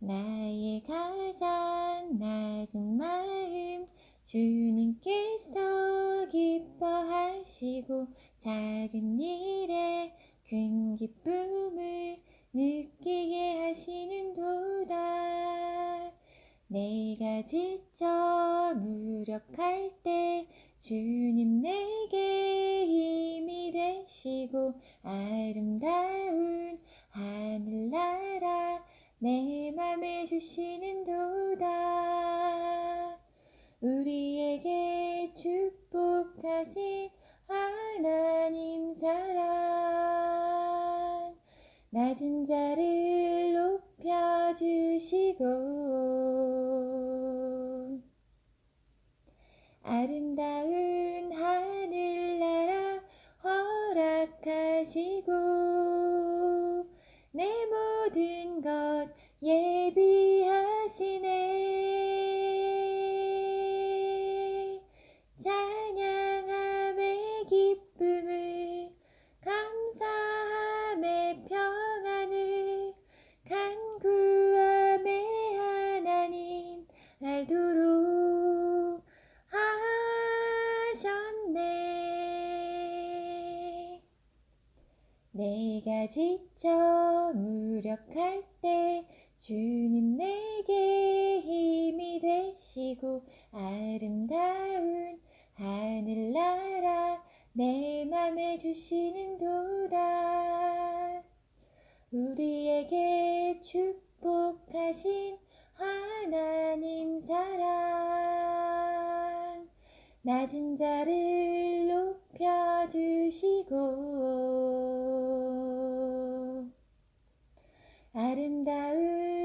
나의 가장 낮은 마음 주님께서 기뻐하시고 작은 일에 큰 기쁨을 느끼게 하시는 도다. 내가 지쳐 무력할 때 주님 내게 힘이 되시고 아름다운 하늘나라 내 맘에 주시는 도다. 우리에게 축복하신 하나님 사랑. 낮은 자를 높여주시고 아름다운 하늘나라 허락하시고 내 모든 것 예비하시네. 찬양함의 기쁨을 감사함의 평안을 간구함의 하나님 알도록 하셨네 내가 지쳐 무력할 때 주님 내게 힘이 되시고 아름다운 하늘나라 내 맘에 주시는 도다. 우리에게 축복하신 하나님 사랑. 낮은 자를 높여주시고 んだう